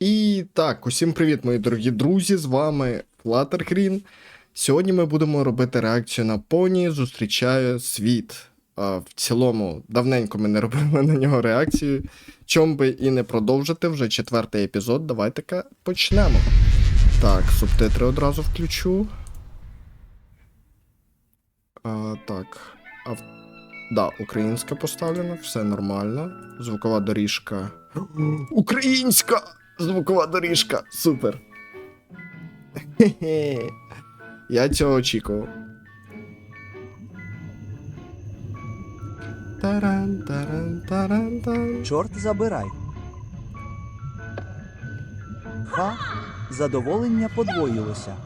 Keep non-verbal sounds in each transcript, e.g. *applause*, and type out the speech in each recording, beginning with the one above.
І так, усім привіт, мої дорогі друзі! З вами Fluttergreen. Сьогодні ми будемо робити реакцію на поні зустрічає світ. А, в цілому, давненько ми не робили на нього реакцію. Чом би і не продовжити вже четвертий епізод. Давайте-ка почнемо. Так, субтитри одразу включу. А, так. А, в- да, українська поставлена, все нормально. Звукова доріжка. *gasps* Українська! Звукова доріжка. Супер. Хе-хе. *laughs* Я цього очікував. Таран, таран, таран, таран. Чорт забирай. Ха, задоволення подвоїлося.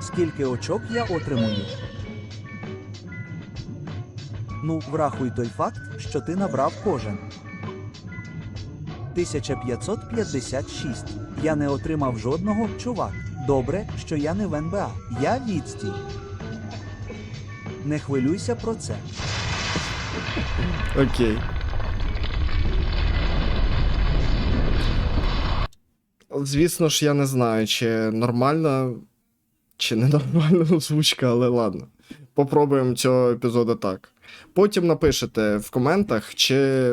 Скільки очок я отримую? Ну, врахуй той факт, що ти набрав кожен. 1556. Я не отримав жодного, чувак. Добре, що я не в НБА. Я відстій. Не хвилюйся про це. Окей. Звісно ж, я не знаю, чи нормальна, чи ненормальна озвучка, але ладно. Попробуємо цього епізоду так. Потім напишете в коментах, чи,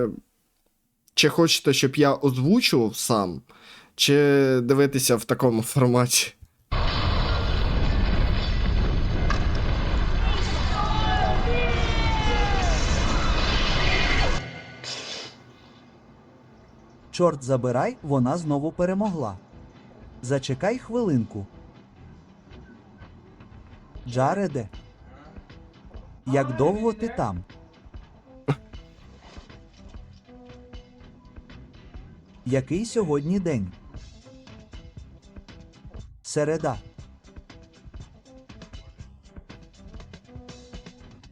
чи хочете, щоб я озвучував сам, чи дивитися в такому форматі. Чорт забирай, вона знову перемогла. Зачекай хвилинку. Джареде. Як довго ти там? Який сьогодні день? Середа.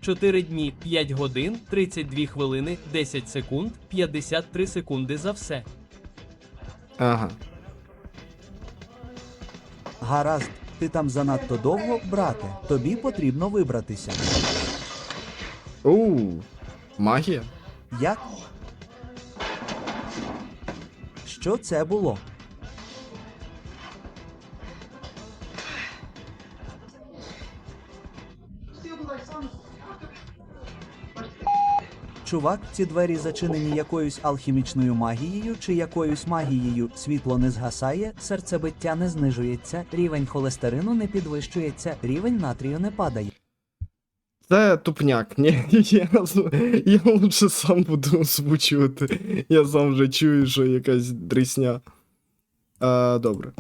4 дні, 5 годин, 32 хвилини, 10 секунд, 53 секунди за все. Ага. Гаразд, ти там занадто довго, брате. Тобі потрібно вибратися. Ууу, магія. Як? Що це було? Чувак, ці двері зачинені якоюсь алхімічною магією чи якоюсь магією. Світло не згасає, серцебиття не знижується, рівень холестерину не підвищується, рівень натрію не падає. Це тупняк. Ні, *laughs* я, я лучше сам буду озвучувати. Я сам вже чую, що якась дрісня. А, добре.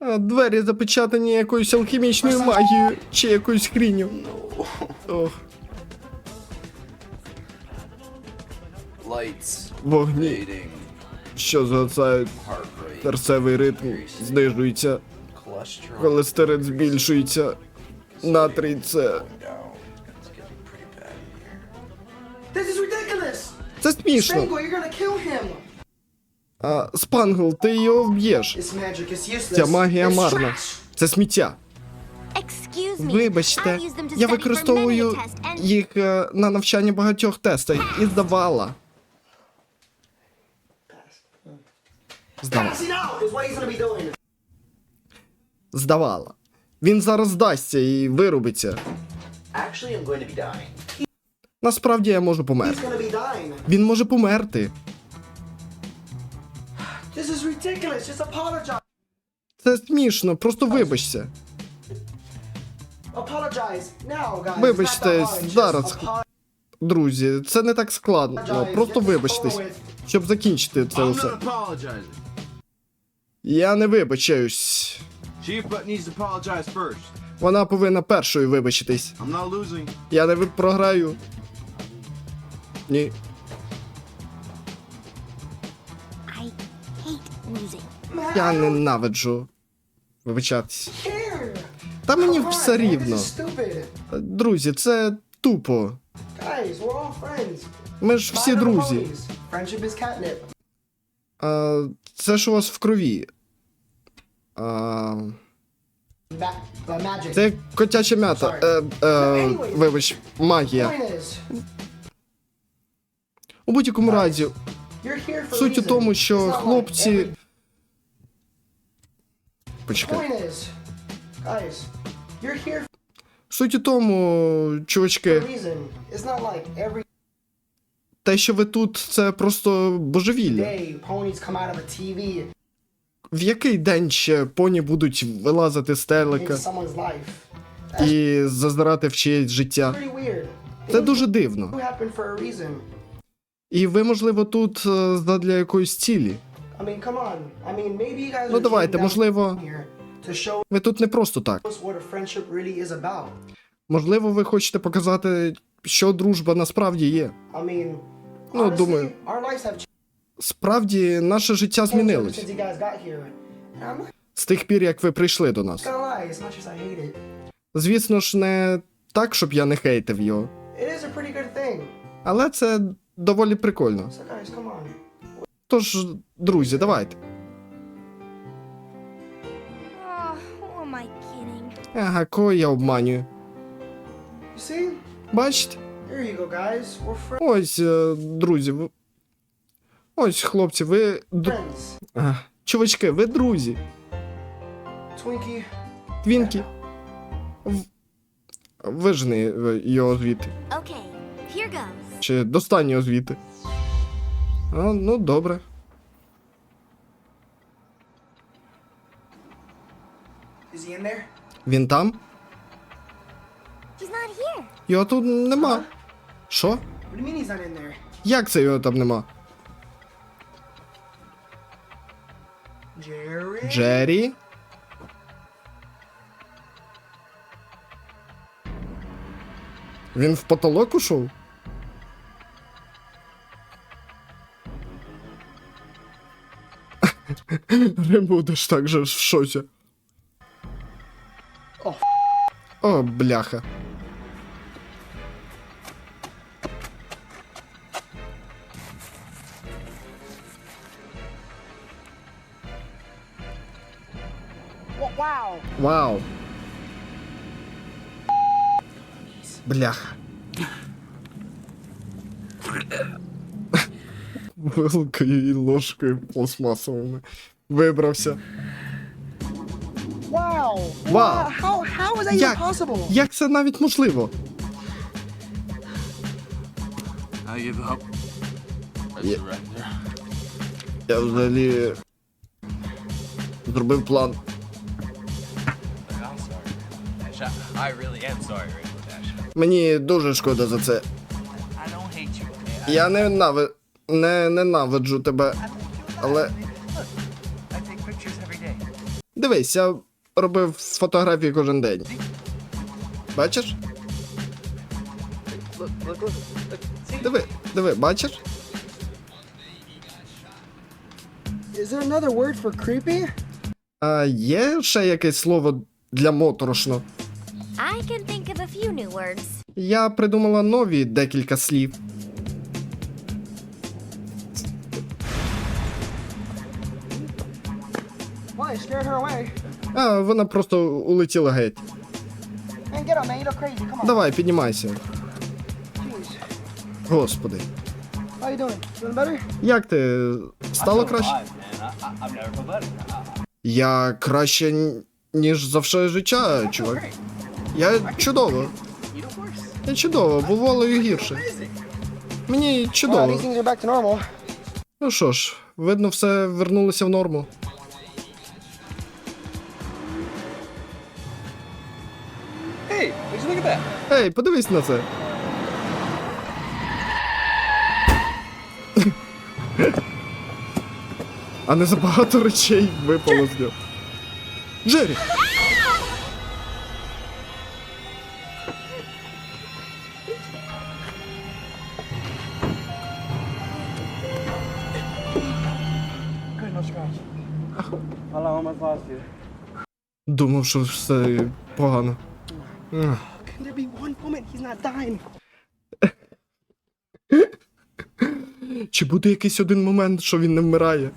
А, двері запечатані якоюсь алхімічною магією чи якоюсь хріню. Ох, Lights вогні, що heart серцевий ритм знижується, холестерин збільшується, натрій це. Це смішно. А, Спангл, ти його вб'єш. Ця магія марна. Це сміття. Вибачте, я використовую їх е, на навчанні багатьох тестах і здавала. Здавала. Passing out is what he's gonna be doing. Здавала. Він зараз здасться і вирубиться. Насправді я можу померти. Він може померти. Це смішно, просто вибачся. Вибачте, зараз. Друзі, це не так складно. Просто вибачтесь, щоб закінчити це apologizing. Я не вибачаюсь. Chief but needs to apologize first. Вона повинна першою вибачитись. I'm not losing. Я не ви- програю. Ні. I hate losing. Я ненавиджу вибачатись. Here. Та мені Come все рівно. Друзі, це тупо. Guys, we're all friends. Ми ж всі друзі. А, це ж у вас в крові. А, magic. це котяча м'ята. Е, е, вибач, магія. У будь-якому разі, суть у тому, що хлопці. Почекай. Суть у тому, чувачки, те, що ви тут, це просто божевілля. В який день ще поні будуть вилазити з телека і заздирати в чиєсь життя? Це дуже дивно. І ви, можливо, тут е, задля якоїсь цілі. Ну давайте, можливо, ви тут не просто так. Можливо, ви хочете показати, що дружба насправді є. Ну, думаю. Справді, наше життя змінилось з тих пір, як ви прийшли до нас. Звісно ж, не так, щоб я не хейтив його, але це доволі прикольно. Тож, друзі, давайте. Oh? Ага, кого я обманюю. Бачите? Ось, е, друзі. Ось, хлопці, ви. д- А, чувачки, ви друзі. Twinkie, Твінкі. В- Вижени е, його звідти. Okay. Чи достань його звідти. А, ну, добре. is he in there? Він там? He's not here. Його тут нема. Що? Як це його там нема? Jerry? Джері? Він в потолок ушов? *laughs* Не будеш так же в шоці. О. О, бляха. Wow. Вау. Бляха. Вилкою і ложкою пластмасовими. Вибрався. Wow. Wow. How, how is that Як? even possible? Як це навіть можливо? I give up. Yeah. Я взагалі зробив план. I, I really am sorry, Rainbow Dash. Мені дуже шкода за це. I don't hate you, okay? Я ненави... не ненавиджу тебе. Але I take pictures every day. дивись, я робив фотографії кожен день. Бачиш? Look, look, look. look. See? Диви, диви, бачиш? Is there another word for creepy? А є ще якесь слово для моторошно? I can think of a few new words. Я придумала нові декілька слів. Why? You scared her away. А, вона просто улетіла геть. Man, get up, man. You look crazy. Come on. Давай, піднімайся. Jeez. Господи. How you doing? Feeling better? Як ти? Стало краще? Я краще, ніж за все життя, чувак. Я чудово. Я чудово, бувало і гірше. Мені чудово. Ну що ж, видно, все вернулося в норму. Ей, подивись на це. *laughs* А не забагато речей випало з нього. Джері! Думав, що все погано. Can there be one moment he's not dying? Чи буде якийсь один момент, що він не вмирає?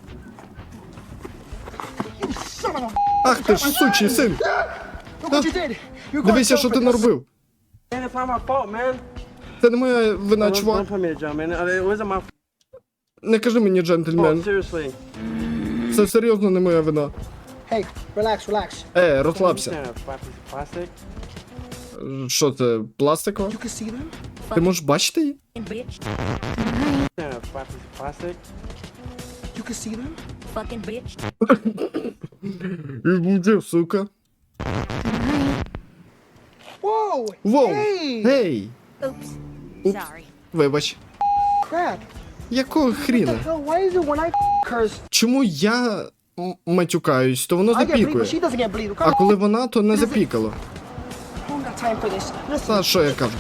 Ах ти ж сучий син! Дивися, що ти наробив! Це не моя вина, чувак. Не кажи мені, джентльмен. Seriously. Це серйозно не моя вина. Hey, relax, relax. Е, розслабся. Plastic. Що це, пластиково? You can see them? Ти можеш бачити її? Kind of flat piece of plastic. You can see them? Fucking bitch. Іди, сука. Whoa! Воу! Hey! Гей! Oops. Oops. Sorry. Вибач. Crap. Якого хріна? Чому я матюкаюсь, то воно запікує. А коли вона, то не запікало. Та що я кажу?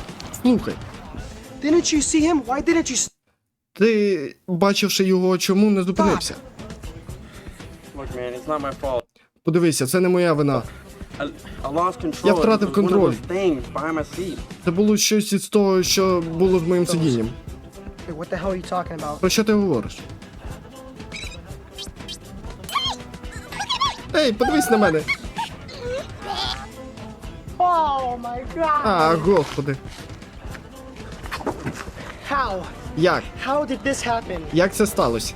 Слухай, ти, бачивши його, чому не зупинився? Подивися, це не моя вина. Я втратив контроль. Це було щось із того, що було з моїм сидінням. Hey, what the hell are you talking about? Про що ти говориш? Ей, подивись на мене! Oh my god! А, господи. How? Як? How did this happen? Як це сталося?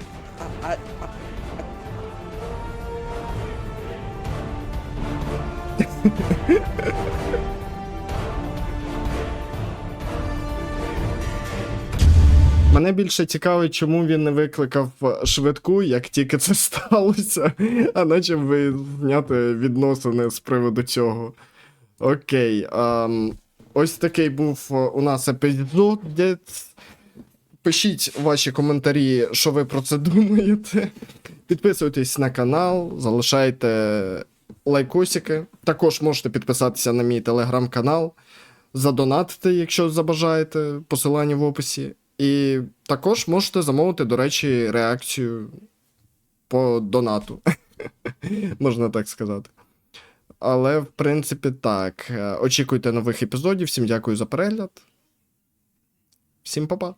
Мене більше цікавить, чому він не викликав швидку, як тільки це *laughs* сталося, а наче визняти відносини з приводу цього. Окей. ем, ось такий був е, у нас епізод. Пишіть ваші коментарі, що ви про це *laughs* думаєте. Підписуйтесь на канал, залишайте лайкосики. Також можете підписатися на мій телеграм-канал, задонатити, якщо забажаєте, посилання в описі. І також можете замовити, до речі, реакцію по донату. *laughs* Можна так сказати. Але, в принципі, так. Е, Очікуйте нових епізодів. Всім дякую за перегляд. Всім па-па.